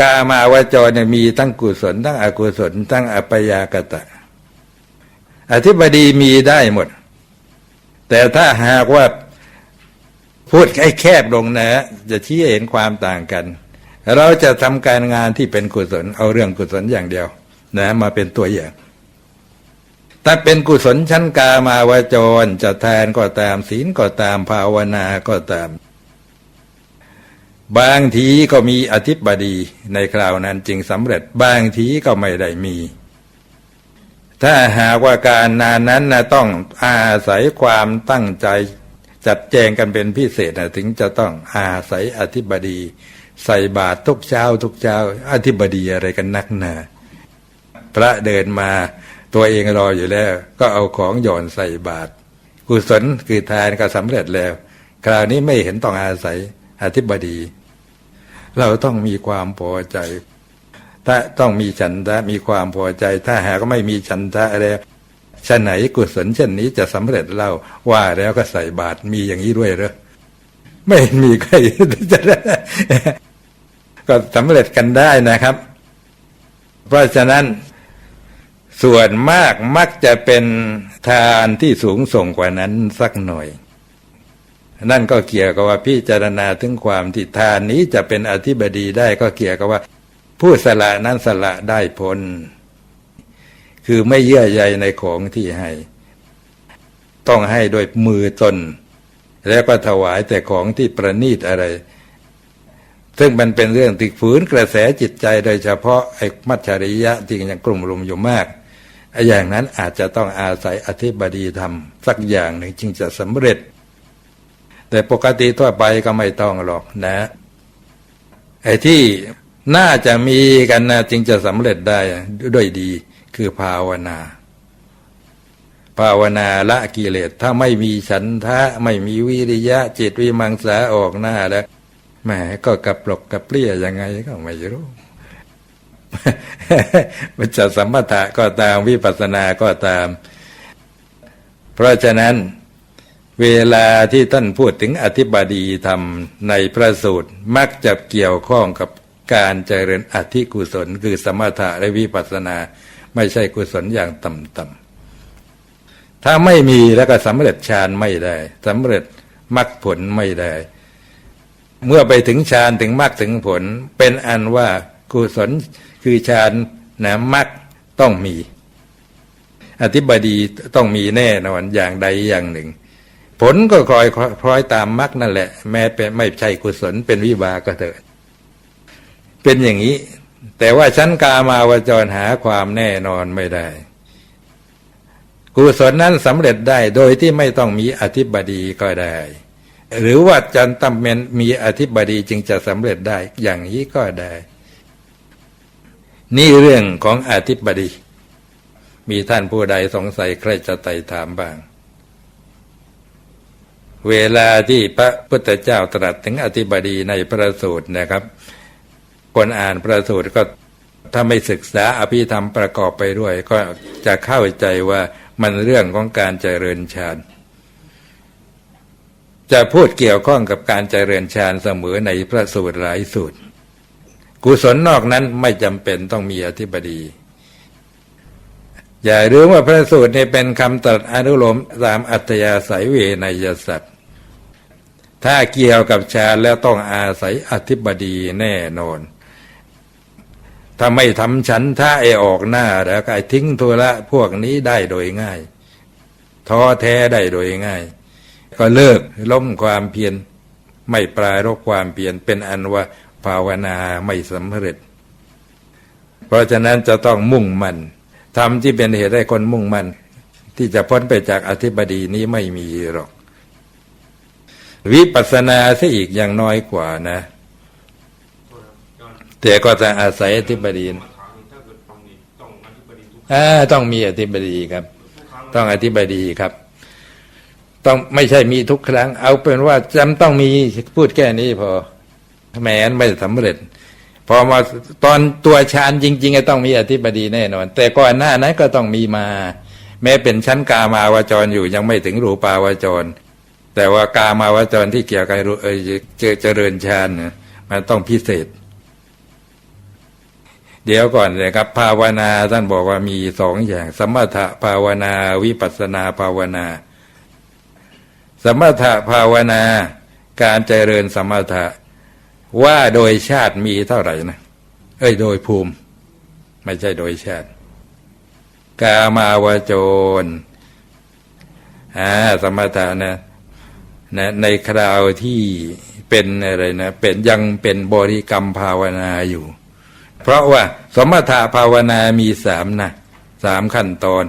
กามาวจรเนี่ยมีทั้งกุศลทั้งอกุศลทั้งอัปยากตะ อธิบดีมีได้หมด แต่ถ้าหากว่าพูดให้แคบลงนะ จะชี้เห็นความต่างกัน เราจะทำการงานที่เป็นกุศล เอาเรื่องกุศลอย่างเดียว นะ มาเป็นตัวอย่างถ้าเป็นกุศลชั้นกามาวจรจะแทนก็ตามศีลก็ตามภาวนาก็ตาม บางทีก็มีอธิบดีในคราวนั้นจึงสำเร็จ บางทีก็ไม่ได้มี ถ้าหากว่าการนานนั้นนะต้องอาศัยความตั้งใจจัดแจงกันเป็นพิเศษนะถึงจะต้องอาศัยอธิบดี ใส่บาตรทุกเช้า ทุกเช้า อธิบดีอะไรกันนักหนา พระเดินมาตัวเองรออยู่แล้ว ก็เอาของหย่อนใส่บาตรกุศลคือทานก็สำเร็จแล้ว คราวนี้ไม่เห็นต้องอาศัย อธิบดี เราต้องมีความพอใจ ถ้าต้องมีฉันทะมีความพอใจ ถ้าหากไม่มีฉันทะแล้วชะไหนกุศลเช่นนี้จะสำเร็จเล่าว่าแล้วก็ใส่บาตรมีอย่างนี้ด้วยเหรอไม่มีใครจะได้ก็สำเร็จกันได้นะครับ เพราะฉะนั้นส่วนมากมักจะเป็นทานที่สูงส่งกว่านั้นสักหน่อย นั่นก็เกี่ยวกับว่าพิจารณาถึงความที่ทานนี้จะเป็นอธิบดีได้ก็เกี่ยวกับว่า ผู้สละนั้นสละได้ผล คือไม่เยื่อใยในของที่ให้ ต้องให้โดยมือตน แล้วก็ถวายแต่ของที่ประณีตอะไร ซึ่งมันเป็นเรื่องติดฝืนกระแสจิตใจโดยเฉพาะไอ้มัจฉริยะที่ยังกลุ่มรุมอยู่มากไอ้อย่างนั้นอาจจะต้องอาศัยอธิบดีทำสักอย่างหนึ่งจึงจะสำเร็จ แต่ปกติทั่วไปก็ไม่ต้องหรอกนะไอ้ที่น่าจะมีกันนะจึงจะสำเร็จได้ด้วยดีคือภาวนา ภาวนาละกิเลสถ้าไม่มีฉันทะไม่มีวิริยะจิตวิมังสาออกหน้าแล้วแหมก็กระปลกกระเปรี้ยยังไงก็ไม่รู้มันจะสัมปทะก็ตามวิปัสสนาก็ตาม เพราะฉะนั้น เวลาที่ท่านพูดถึงอธิบดีธรรมในพระสูตรมักจะเกี่ยวข้องกับการเจริญอธิกุศล คือสมถะและวิปัสสนา ไม่ใช่กุศลอย่างต่ำๆถ้าไม่มีแล้วก็สำเร็จฌานไม่ได้สำเร็จมรรคผลไม่ได้ เมื่อไปถึงฌานถึงมรรคถึงผล เป็นอันว่ากุศลคือฌานนะมรรคต้องมี อธิบดีต้องมีแน่นอนอย่างใดอย่างหนึ่ง ผลก็คลอยคล้อยตามมรรคนั่นแหละ แม้เป็นไม่ใช่กุศลเป็นวิบากก็เถิดเป็นอย่างนี้ แต่ว่าชั้นกามาวจรหาความแน่นอนไม่ได้ กุศลนั้นสำเร็จได้โดยที่ไม่ต้องมีอธิบดีก็ได้ หรือว่าจันตำเมนมีอธิบดีจึงจะสำเร็จได้อย่างนี้ก็ได้ นี่เรื่องของอธิบดี มีท่านผู้ใดสงสัยใครจะไต่ถามบ้าง เวลาที่พระพุทธเจ้าตรัสถึงอธิบดีในพระสูตรนะครับ คนอ่านพระสูตรก็ถ้าไม่ศึกษาอภิธรรมประกอบไปด้วย ก็จะเข้าใจว่ามันเรื่องของการเจริญฌานจะพูดเกี่ยวข้องกับการเจริญฌานเสมอในพระสูตรหลายสูตร กุศลนอกนั้นไม่จำเป็นต้องมีอธิบดี อย่าลืมว่าพระสูตรนี้เป็นคำตรัสอนุโลมตามอัตยาศัยเวนยสัตว์ ถ้าเกี่ยวกับฌานแล้วต้องอาศัยอธิบดีแน่นอน ถ้าไม่ทำฉันท่าไอออกหน้าแล้วก็ไอทิ้งทุละพวกนี้ได้โดยง่าย ท้อแท้ได้โดยง่าย ก็เลิกล้มความเพียรไม่ปลายรกความเพียรเป็นอันว่าภาวนาไม่สำเร็จ เพราะฉะนั้นจะต้องมุ่งมั่นทำที่เป็นเหตุให้คนมุ่งมั่นที่จะพ้นไปจากอธิบดีนี้ไม่มีหรอก วิปัสสนาซะอีกอย่างน้อยกว่านะ แต่ก็จะอาศัยอธิบดีมาถามนี่ถ้าเกิดทำนี่ต้องอธิบดีทุกอ่าต้องมีอธิบดีครับทุกครั้งต้องอธิบดีครับ ต้องไม่ใช่มีทุกครั้ง เอาเป็นว่าจำต้องมีพูดแค่นี้พอแม้นไม่สำเร็จพอมาตอนตัวฌานจริงๆก็ต้องมีอธิบดีแน่นอน แต่ก่อนหน้านั้นก็ต้องมีมา แม้เป็นชั้นกามาวจรอยู่ยังไม่ถึงรูปาวจร แต่ว่ากามาวจรที่เกี่ยวกับเออเจจริญฌานเนี่ยมันต้องพิเศษ เดี๋ยวก่อนเลยครับ ภาวนาท่านบอกว่ามีสองอย่าง สมถะภาวนา วิปัสสนาภาวนา สมถะภาวนา การเจริญสมถะ ว่าโดยชาติมีเท่าไหร่นะ เอ้ยโดยภูมิ ไม่ใช่โดยชาติ กามาวจรอ่าสมถะนะ นะในคราวที่เป็นอะไรนะเป็นยังเป็นบริกรรมภาวนาอยู่ เพราะว่าสมถะภาวนามีสามนะสามขั้นตอน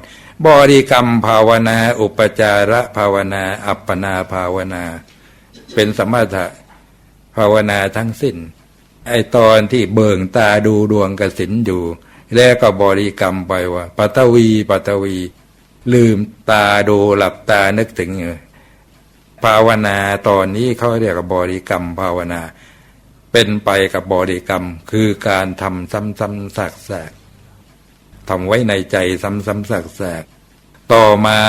บริกรรมภาวนา อุปจาระภาวนา อัปปนาภาวนา เป็นสมถะภาวนาทั้งสิ้น ไอตอนที่เบิ่งตาดูดวงกสินอยู่ แล้วก็บริกรรมไปว่าปัตวีปัตวี ลืมตาดูหลับตานึกถึง ภาวนาตอนนี้เขาเรียกว่าบริกรรมภาวนา เป็นไปกับบริกรรมคือการทำซ้ำๆซากๆทำไว้ในใจซ้ำๆซากๆต่อมา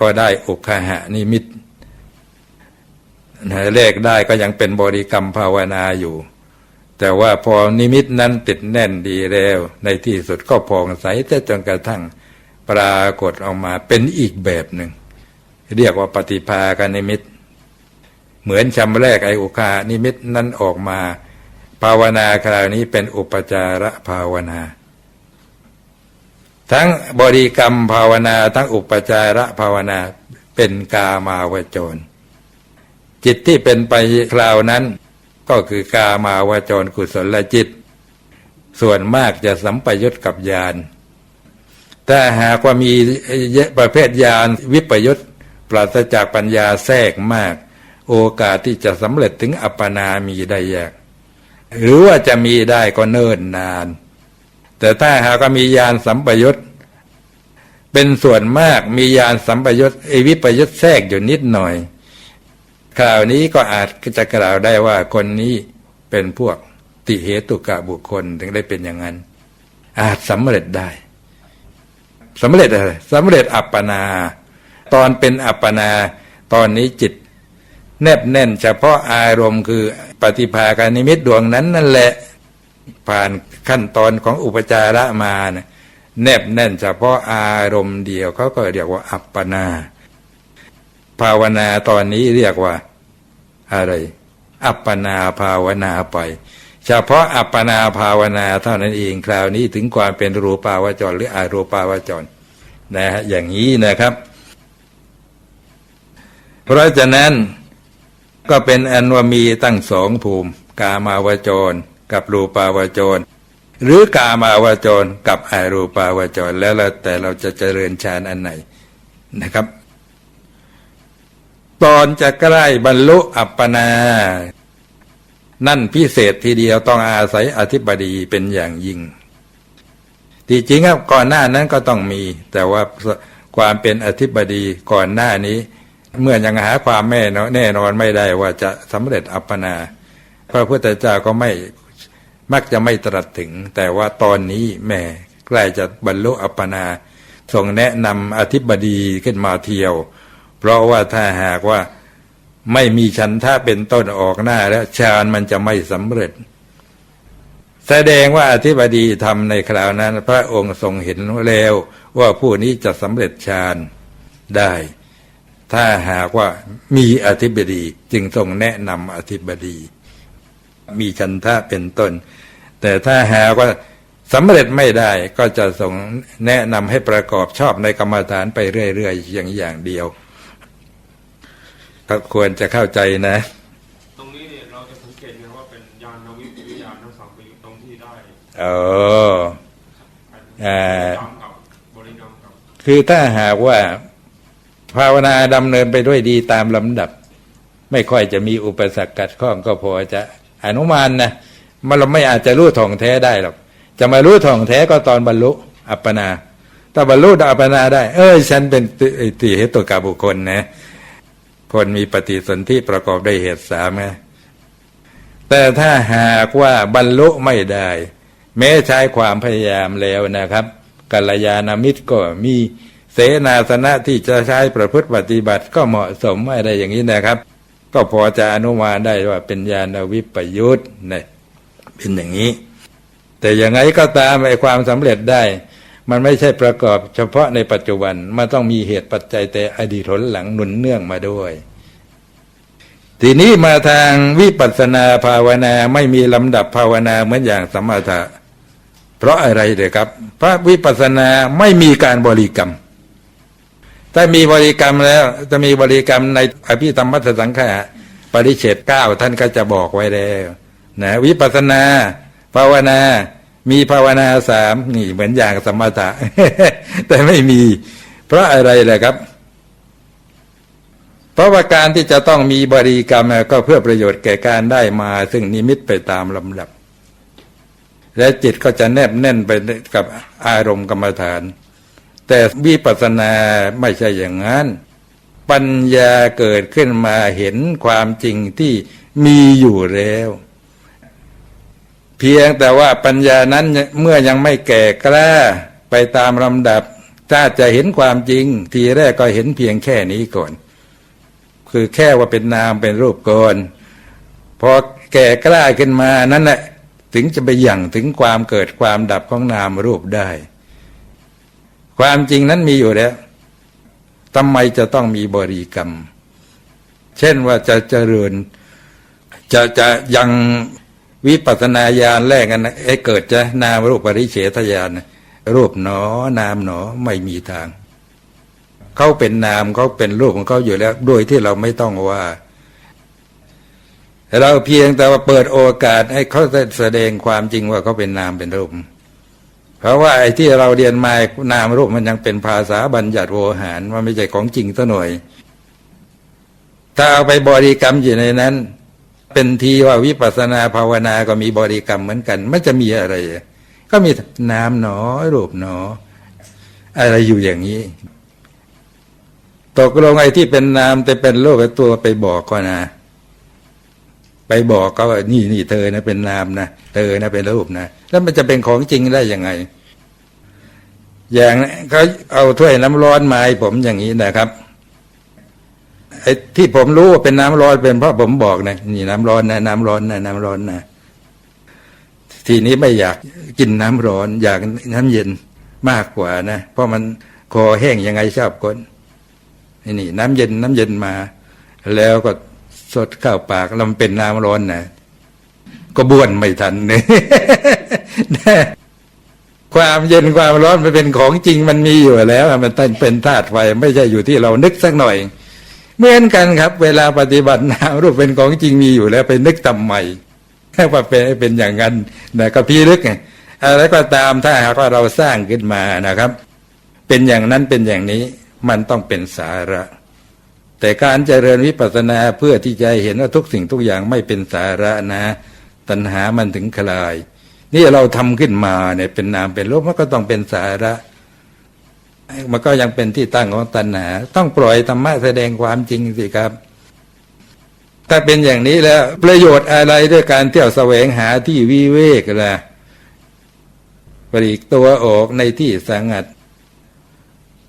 ก็ได้อุคหะนิมิตเลขได้ก็ยังเป็นบริกรรมภาวนาอยู่ แต่ว่าพอนิมิตนั้นติดแน่นดีแล้ว ในที่สุดก็พองใสแต่จนกระทั่งปรากฏออกมาเป็นอีกแบบหนึ่ง เรียกว่าปฏิภาคนิมิต เหมือนชำแรกไออุคานิมิตนั้นออกมา ภาวนาคราวนี้เป็นอุปจาระภาวนา ทั้งบริกรรมภาวนาทั้งอุปจาระภาวนาเป็นกามาวจร จิตที่เป็นไปคราวนั้น ก็คือกามาวจรกุศลจิต ส่วนมากจะสัมปยุตกับญาณแต่หากว่ามีประเภทญาณวิปยุต ปราศจากปัญญาแทรกมาก โอกาสที่จะสำเร็จถึงอัปปนามีได้ยากหรือว่าจะมีได้ก็เนิ่นนาน แต่ถ้าหากมีญาณสัมปยุตเป็นส่วนมากมีญาณสัมปยุตอวิปยุตแทรกอยู่นิดหน่อยคราวนี้ก็อาจจะกล่าวได้ว่าคนนี้เป็นพวกติเหตุกะบุคคลถึงได้เป็นอย่างนั้น อาจสำเร็จได้สำเร็จอะไรสำเร็จอัปปนา ตอนเป็นอัปปนา ตอนนี้จิต แนบแน่นเฉพาะอารมณ์คือปฏิภาคานิมิตดวงนั้นนั่นแหละผ่านขั้นตอนของอุปจาระมานะแนบแน่นเฉพาะอารมณ์เดียวเขาก็เรียกว่าอัปปนา ภาวนาตอนนี้เรียกว่า อะไร อัปปนาภาวนาไป เฉพาะอัปปนาภาวนาเท่านั้นเองคราวนี้ถึงความเป็นรูปาวจรหรืออารูปาวจรนะฮะอย่างนี้นะครับ เพราะฉะนั้นก็เป็นอันว่ามีตั้งสองภูมิ กามาวจร กับรูปาวจร หรือกามาวจรกับอารูปาวจร แล้วแต่เราจะเจริญฌานอันไหนนะครับ ตอนจะใกล้บรรลุอัปปนา นั่นพิเศษทีเดียวต้องอาศัยอธิบดีเป็นอย่างยิ่งที่จริงครับก่อนหน้านั้นก็ต้องมี แต่ว่าความเป็นอธิบดีก่อนหน้านี้ เมื่อยังหาความแม่แน่นอนไม่ได้ว่าจะสำเร็จอัปปนาพระพุทธเจ้าก็ไม่มักจะไม่ตรัสถึง แต่ว่าตอนนี้แม่ใกล้จะบรรลุอัปปนาทรงแนะนำอธิบดีขึ้นมาเที่ยว เพราะว่าถ้าหากว่าไม่มีชันท่าเป็นต้นออกหน้าแล้วฌานมันจะไม่สำเร็จ แสดงว่าอธิบดีทำในคราวนั้น พระองค์ทรงเห็นแล้วว่าผู้นี้จะสำเร็จฌานได้ ถ้าหากว่ามีอธิบดีจึงทรงแนะนำอธิบดี มีชันท่าเป็นต้น แต่ถ้าหากว่าสำเร็จไม่ได้ก็จะทรงแนะนำให้ประกอบชอบในกรรมฐานไปเรื่อยๆอย่างอย่างเดียวก็ควรจะเข้าใจนะ ตรงนี้เนี่ยเราจะสังเกตไงว่าเป็นยานวิปยุตยานทั้งสองไปอยู่ตรงที่ได้เอออ่าตามกับบริกรรมกับคือถ้าหากว่า ภาวนาดำเนินไปด้วยดีตามลำดับ ไม่ค่อยจะมีอุปสรรคกัดข้องก็พอจะอนุมานนะมันเราไม่อาจจะรู้ท่องแท้ได้หรอก จะมารู้ท่องแท้ก็ตอนบรรลุอัปปนาถ้าบรรลุอัปปนาได้ เอ้ยฉันเป็นติติเหตุตกาบุคคลนะคนมีปฏิสนธิประกอบด้วยเหตุสามนะแต่ถ้าหากว่าบรรลุไม่ได้ แม้ใช้ความพยายามแล้วนะครับกัลยาณมิตรก็มี เสนาสนะที่จะใช้ประพฤติปฏิบัติก็เหมาะสมอะไรอย่างนี้นะครับ ก็พอจะอนุมานได้ว่าเป็นญาณวิปยุทธ์นะเป็นอย่างนี้ แต่อยังไงก็ตามไอ้ความสำเร็จได้ มันไม่ใช่ประกอบเฉพาะในปัจจุบันมันต้องมีเหตุปัจจัยแต่อดีตหนหลังหนุนเนื่องมาด้วยทีนี้มาทางวิปัสสนาภาวนาไม่มีลำดับภาวนาเหมือนอย่างสมถะ เพราะอะไรเด้อครับ พระวิปัสสนาไม่มีการบริกรรม ถ้ามีบริกรรมแล้ว จะมีบริกรรมในอภิธรรมมัสสังฆะปริเฉดเก้าท่านก็จะบอกไว้แล้วนะวิปัสสนา ภาวนา มีภาวนาสามนี่เหมือนอย่างสมถะ แต่ไม่มี เพราะอะไรล่ะครับ เพราะว่าการที่จะต้องมีบริกรรมก็เพื่อประโยชน์แก่การได้มา ซึ่งนิมิตไปตามลำดับ และจิตก็จะแนบแน่นไปกับอารมณ์กรรมฐาน แต่วิปัสสนาไม่ใช่อย่างนั้น ปัญญาเกิดขึ้นมาเห็นความจริงที่มีอยู่แล้ว เพียงแต่ว่าปัญญานั้นเมื่อยังไม่แก่กล้าไปตามลำดับ ถ้าจะเห็นความจริง ทีแรกก็เห็นเพียงแค่นี้ก่อน คือแค่ว่าเป็นนามเป็นรูปก่อนพอแก่กล้าขึ้นมานั้นแหละถึงจะไปยั่งถึงความเกิดความดับของนามรูปได้ ความจริงนั้นมีอยู่แล้วทำไมจะต้องมีบริกรรม เช่นว่าจะเจริญ จะจะยังวิปัสสนาญาณแรกกันนะไอ้เกิดจะนามรูปปริเฉทญาณนะรูปหนอ นามหนอไม่มีทาง เขาเป็นนามเขาเป็นรูปของเขาอยู่แล้ว โดยที่เราไม่ต้องว่า เราเพียงแต่ว่าเปิดโอกาสให้เขาแสดงความจริงว่าเขาเป็นนามเป็นรูป เพราะว่าไอ้ที่เราเรียนมานามรูปมันยังเป็นภาษาบัญญัติโวหารมันไม่ใช่ของจริงซะหน่อย ถ้าเอาไปบริกรรมอยู่ในนั้น เป็นทีว่าวิปัสนาภาวนาก็มีบริกรรมเหมือนกันมันจะมีอะไร ก็มีนามหนอรูปหนอ อะไรอยู่อย่างนี้ตกลงไอ้ที่เป็นนามแต่เป็นรูปเป็นตัวไปบอกก็นะ ไปบอกเขาว่านี่นี่เธอนะเป็นนามนะเธอนะเป็นรูปนะแล้วมันจะเป็นของจริงได้ยังไง อย่างเขาเอาถ้วยน้ำร้อนมาให้ผมอย่างนี้นะครับไอ้ที่ผมรู้ว่าเป็นน้ำร้อนเป็นเพราะผมบอกนะนี่น้ำร้อนนะ น้ำร้อนนะน้ำร้อนนะทีนี้ไม่อยากกินน้ำร้อน อยากน้ำเย็นมากกว่านะเพราะมันคอแห้งยังไงชอบคนนี่นี่น้ำเย็นน้ำเย็นมา แล้วก็ สดเข้าปากแล้วมันเป็นน้ำร้อนนะก็บ้วนไม่ทันเนี่ยความเย็นความร้อนมันเป็นของจริงมันมีอยู่แล้ว มันเป็นธาตุไฟไม่ใช่อยู่ที่เรานึกสักหน่อย เหมือนกันครับ เวลาปฏิบัตินามรูปเป็นของจริงมีอยู่แล้วไปนึกทำไมแค่ว่าเป็นเป็นอย่างนั้นนะก็พี่ลึกไงอะไรก็ตามถ้าหากว่าเราสร้างขึ้นมานะครับ เป็นอย่างนั้นเป็นอย่างนี้มันต้องเป็นสาระ แต่การเจริญวิปัสสนาเพื่อที่จะเห็นว่าทุกสิ่งทุกอย่างไม่เป็นสาระนะ ตัณหามันถึงคลาย นี่เราทำขึ้นมาเนี่ยเป็นนามเป็นรูปมันก็ต้องเป็นสาระ มันก็ยังเป็นที่ตั้งของตัณหา ต้องปล่อยธรรมะแสดงความจริงสิครับถ้าเป็นอย่างนี้แล้วประโยชน์อะไรด้วยการเที่ยวแสวงหาที่วิเวกล่ะปลีกตัวออกในที่สงัด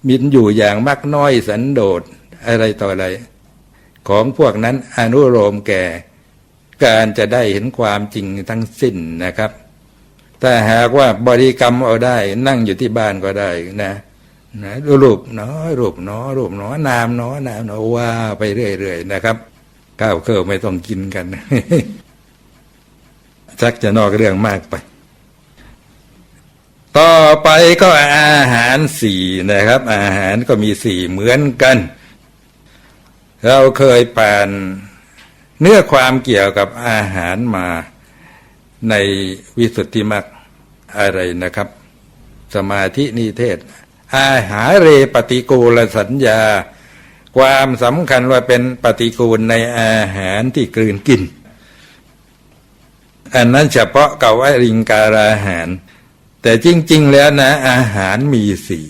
มินอยู่อย่างมักน้อยสันโดษ อะไรต่ออะไร ของพวกนั้นอนุโลมแก่ การจะได้เห็นความจริงทั้งสิ้นนะครับถ้าหากว่าบริกรรมเอาได้ นั่งอยู่ที่บ้านก็ได้นะนะรูปเนาะรูปเนาะรูปเนาะนามเนาะนามเนาะว่าไปเรื่อยๆนะครับข้าวเครื่องไม่ต้องกินกันชักจะนอกเรื่องมากไป ต่อไปก็อาหารสี่นะครับ อาหารก็มีสี่เหมือนกัน เราเคยผ่านเนื้อความเกี่ยวกับอาหารมาในวิสุทธิมรรคอะไรนะครับ สมาธินิเทศ อาหารเรปฏิกูลสัญญา ความสำคัญว่าเป็นปฏิกูลในอาหารที่กลืนกิน อันนั้นเฉพาะเก่าว่าริงการอาหาร แต่จริง ๆ แล้วนะ อาหารมีสี่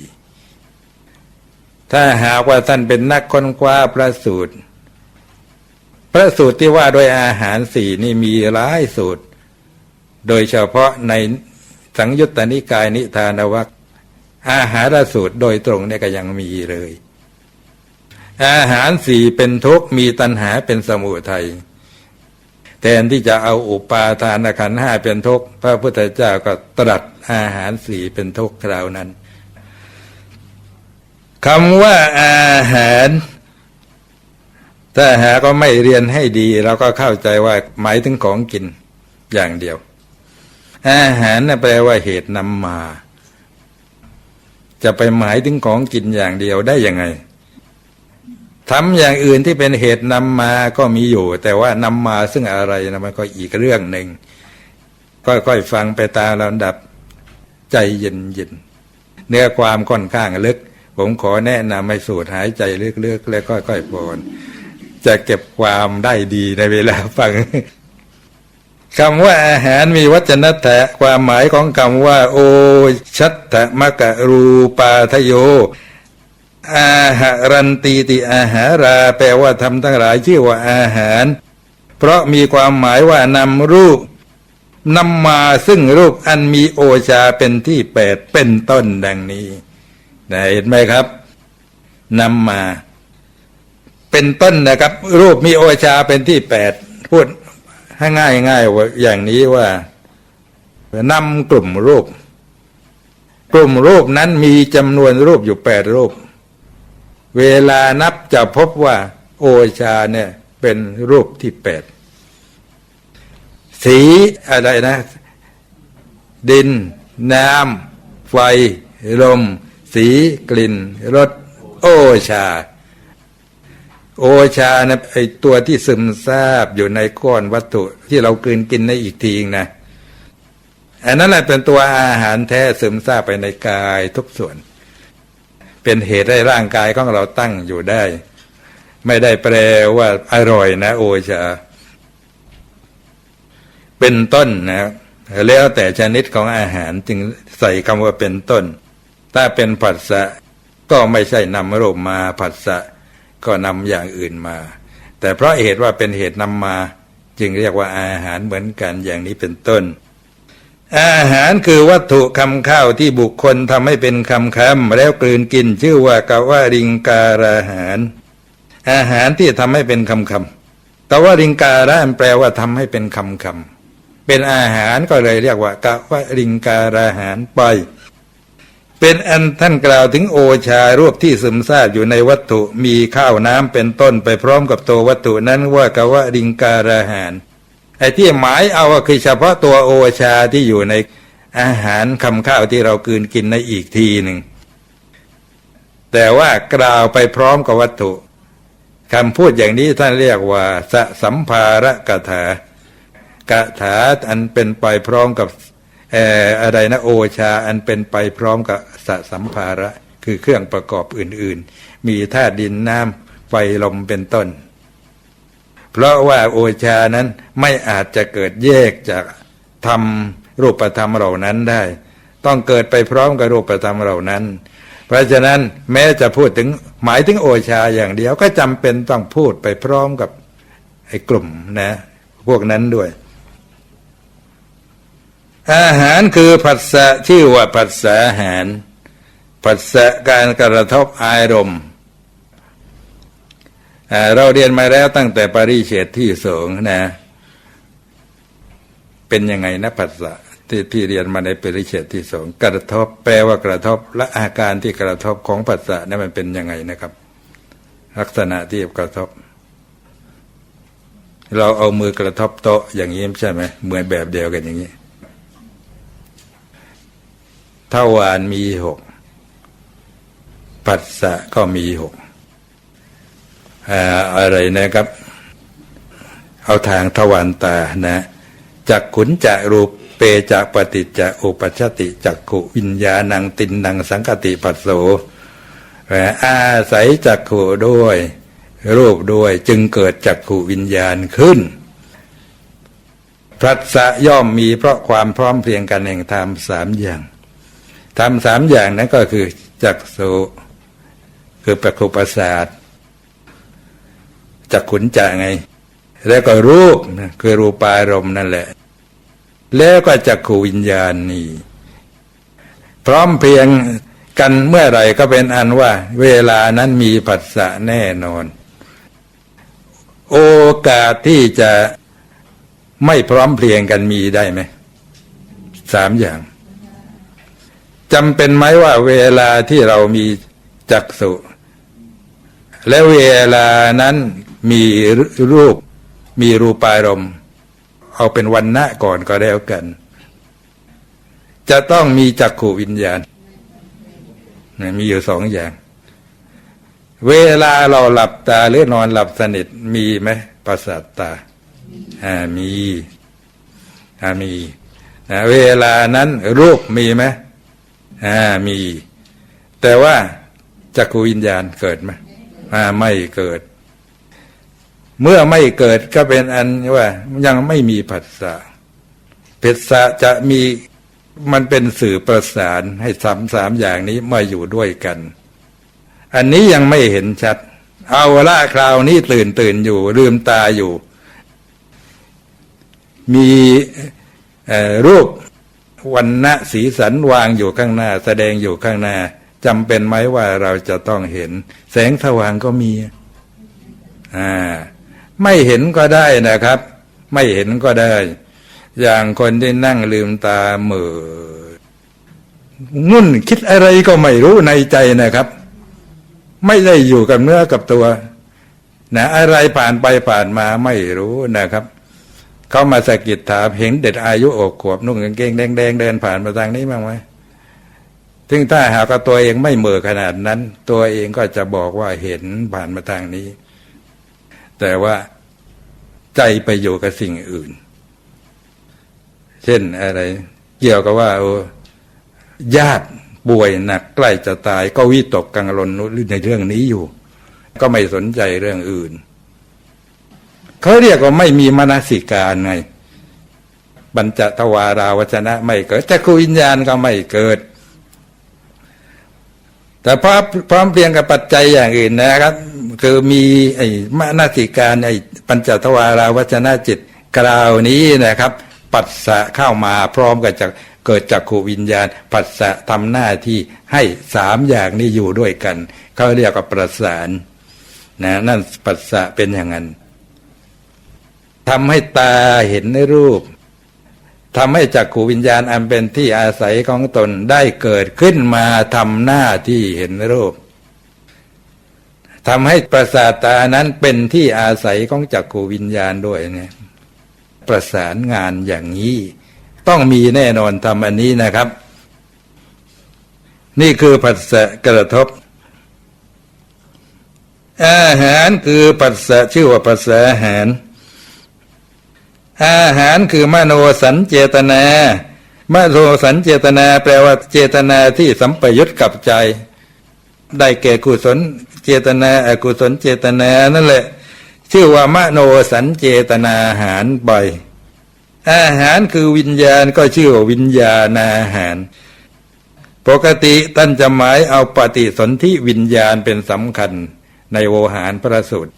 ถ้าหากว่าท่านเป็นนักค้นคว้าพระสูตร พระสูตรที่ว่าโดยอาหารสี่นี่มีหลายสูตร โดยเฉพาะในสังยุตตนิกายนิทานวัคอาหารสูตรโดยตรงเนี่ยก็ยังมีเลย อาหารสี่เป็นทุกข์มีตัณหาเป็นสมุทัยแทนที่จะเอาอุปาทานขันห้าเป็นทุกข์พระพุทธเจ้าก็ตรัสอาหารสี่เป็นทุกข์คราวนั้น คำว่าอาหาร ถ้าหาก็ไม่เรียนให้ดี เราก็เข้าใจว่าหมายถึงของกินอย่างเดียว อาหารน่ะแปลว่าเหตุนำมา จะไปหมายถึงของกินอย่างเดียวได้ยังไงทำอย่างอื่นที่เป็นเหตุนำมาก็มีอยู่ แต่ว่านำมาซึ่งอะไรนะมันก็อีกเรื่องหนึ่งค่อยๆฟังไปตามลำดับใจเย็นๆเนื้อความค่อนข้างลึก ผมขอแนะนำให้สูดหายใจลึกๆแล้วค่อยๆพอนจะเก็บความได้ดีในเวลาฟังคำว่าอาหารมีวัจนะแถะความหมายของคำว่า โอชัตถมกะรูปาทโย อาหารันตีติอาหารา แปลว่าทำทั้งหลายชื่อว่าอาหาร เพราะมีความหมายว่านำรูปนำมาซึ่งรูปอันมีโอชาเป็นที่แปดเป็นต้นดังนี้ นะเห็นไหมครับนำมา เป็นต้นนะครับ รูปมีโอชาเป็นที่แปดพูดให้ง่ายง่ายว่าอย่างนี้ว่านำกลุ่มรูป กลุ่มรูปนั้นมีจำนวนรูปอยู่แปดรูป เวลานับจะพบว่า โอชาเนี่ยเป็นรูปที่แปดสีอะไรนะ ดิน น้ำ ไฟ ลม สีกลิ่นรสโอชา โอชานะไอตัวที่ซึมซาบอยู่ในก้อนวัตถุที่เรากลืนกินในอีกทีนะอันนั้นแหละเป็นตัวอาหารแท้ซึมซาบไปในกายทุกส่วน เป็นเหตุให้ร่างกายของเราตั้งอยู่ได้ ไม่ได้แปลว่าอร่อยนะ โอชา เป็นต้นนะแล้วแต่ชนิดของอาหารจึงใส่คำว่าเป็นต้น ถ้าเป็นผัสสะก็ไม่ใช่นำรูปมาผัสสะก็นำอย่างอื่นมา แต่เพราะเหตุว่าเป็นเหตุนำมา จึงเรียกว่าอาหารเหมือนกันอย่างนี้เป็นต้น อาหารคือวัตถุคำข้าวที่บุคคลทำให้เป็นคำคำแล้วกลืนกินชื่อว่ากาวาริงการาหาร อาหารที่ทำให้เป็นคำคำแต่ว่าริงการะแปลว่าทำให้เป็นคำคำเป็นอาหารก็เลยเรียกว่ากาวาริงการาหารไป เป็นอันท่านกล่าวถึงโอชารูปที่ซึมซาบอยู่ในวัตถุมีข้าวน้ำเป็นต้นไปพร้อมกับตัววัตถุนั้นว่ากาวริงการาหารไอ้ที่หมายเอาคือเฉพาะตัวโอชาที่อยู่ในอาหารคำข้าวที่เรากืนกินในอีกทีหนึ่งแต่ว่ากล่าวไปพร้อมกับวัตถุคำพูดอย่างนี้ท่านเรียกว่าสสัมภาระกถากถาอันเป็นไปพร้อมกับ อ่อะไรนะโอชาอันเป็นไปพร้อมกับสสัมภาระ คือเครื่องประกอบอื่น ๆ มีธาตุดินน้ำไฟลมเป็นต้น เพราะว่าโอชานั้นไม่อาจจะเกิดแยกจากธรรมรูปธรรมเหล่านั้นได้ ต้องเกิดไปพร้อมกับรูปธรรมเหล่านั้น เพราะฉะนั้นแม้จะพูดถึงหมายถึงโอชาอย่างเดียวก็จำเป็นต้องพูดไปพร้อมกับไอ้กลุ่มนะ พวกนั้นด้วย อาหารคือผัสสะชื่อว่าผัสสะอาหารผัสสะการกระทบอารมณ์เราเรียนมาแล้วตั้งแต่ปริเฉดที่สองนะ เป็นยังไงนะผัสสะที่ที่เรียนมาในปริเฉดที่สองกระทบแปลว่ากระทบและอาการที่กระทบของผัสสะนั้นมันเป็นยังไงนะครับ ลักษณะที่กระทบ เราเอามือกระทบโต๊ะอย่างนี้ใช่ไหมเหมือนแบบเดียวกันอย่างนี้ ทวารมีหกปัสสะก็มีหกอ่าอะไรนะครับ เอาทางทวารตานะจักขุนจะรูปเปจะปฏิจจะอุปัชติจักขุวิญญาณังตินนังสังกติปัสโสอาศัยจักขุด้วย รูปด้วยจึงเกิดจักขุวิญญาณขึ้นพรัสสะย่อมมีเพราะความพร้อมเพรียงกันแห่งธรรมสามอย่าง ธรรมสามอย่างนั้นก็คือจักสุคือประคุประสาทจักขุนจะไง แล้วก็รูปนะคือรูปารมณ์นั่นแหละ แล้วก็จักขูวิญญาณนี่พร้อมเพียงกันเมื่อไหร่ก็เป็นอันว่า เวลานั้นมีผัสสะแน่นอน โอกาสที่จะไม่พร้อมเพรียงกันมีได้ไหมสามอย่าง จำเป็นไหมว่าเวลาที่เรามีจักษุและเวลานั้นมีรูปมีรูปารมณ์ เอาเป็นวันณะก่อนก็แล้วกัน จะต้องมีจักขูวิญญาณ มีอยู่สองอย่าง เวลาเราหลับตาหรือนอนหลับสนิทมีไหมประสาทตาอ่ามีอ่ามีนะเวลานั้นรูปมีไหม อ่ามี แต่ว่าจักขูวิญญาณเกิดไหมอ่าไม่เกิด เมื่อไม่เกิดก็เป็นอันว่ายังไม่มีผัสสะผัสสะจะมีมันเป็นสื่อประสานให้สามสามอย่างนี้มาอยู่ด้วยกัน อันนี้ยังไม่เห็นชัด เอาละคราวนี้ตื่นตื่นอยู่ลืมตาอยู่ มีรูป วันณะสีสันวางอยู่ข้างหน้า แสดงอยู่ข้างหน้าจำเป็นไหมว่าเราจะต้องเห็น แสงสว่างก็มีอ่าไม่เห็นก็ได้นะครับ ไม่เห็นก็ได้ อย่างคนที่นั่งลืมตาเหม่องุ่นคิดอะไรก็ไม่รู้ในใจนะครับ ไม่ได้อยู่กับเนื้อกับตัวนะอะไรผ่านไปผ่านมาไม่รู้นะครับ เขามาสะกิดถามเห็นเด็กอายุอกขวบนุ่งกางเกงแดงๆเดินผ่านมาทางนี้บ้างไหมถึงถ้าหากว่าตัวเองไม่เหม่อขนาดนั้น ตัวเองก็จะบอกว่าเห็นผ่านมาทางนี้ แต่ว่าใจไปอยู่กับสิ่งอื่น เช่นอะไร เกี่ยวกับว่าโอ้ญาติป่วยหนักใกล้จะตาย ก็วิตกกังวลในเรื่องนี้อยู่ ก็ไม่สนใจเรื่องอื่น เขาเรียกว่าไม่มีมนสิการไงบัญจทวาราวจนะไม่เกิดแต่คุวิญญาณก็ไม่เกิด แต่พร้อมพร้อมเพียงกับปัจจัยอย่างอื่นนะครับ คือมีไอ้มนสิการไอ้ปัญจทวาราวจนะจิตกล่าวนี้นะครับ ปัสสะเข้ามาพร้อมกับจะเกิดจากขูวิญญาณ ปัสสะทำหน้าที่ให้สามอย่างนี้อยู่ด้วยกันเขาเรียกว่าประสานนะนั่นปัสสะเป็นอย่างนั้น ทำให้ตาเห็นในรูปทำให้จักขูวิญญาณอันเป็นที่อาศัยของตนได้เกิดขึ้นมาทำหน้าที่เห็นรูปทำให้ประสาทตานั้นเป็นที่อาศัยของจักขูวิญญาณด้วยเนี่ยประสานงานอย่างนี้ ต้องมีแน่นอนทำอันนี้นะครับ นี่คือผัสสะกระทบ อาหารคือปัสสะชื่อว่าปัสสะอาหาร อาหารคือมโนสัญเจตนามโนสัญเจตนาแปลว่าเจตนาที่สัมปยุตกับใจ ได้แก่กุศลเจตนาอกุศลเจตนานั่นแหละ ชื่อว่ามโนสัญเจตนาอาหารบ่อยอาหารคือวิญญาณก็ชื่อว่าวิญญาณอาหาร ปกติท่านจะหมายเอาปฏิสนธิวิญญาณเป็นสำคัญในโวหารพระสูตร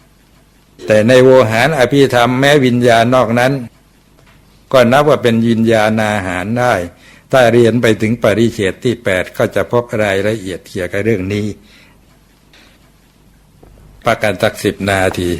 แต่ในโวหารอภิธรรมแม้วิญญาณนอกนั้น ก็นับว่าเป็นยินญาณาหารได้ ถ้าเรียนไปถึงปริเฉดที่แปดก็จะพบรายละเอียดเกี่ยวกับเรื่องนี้ ประกันสักสิบนาที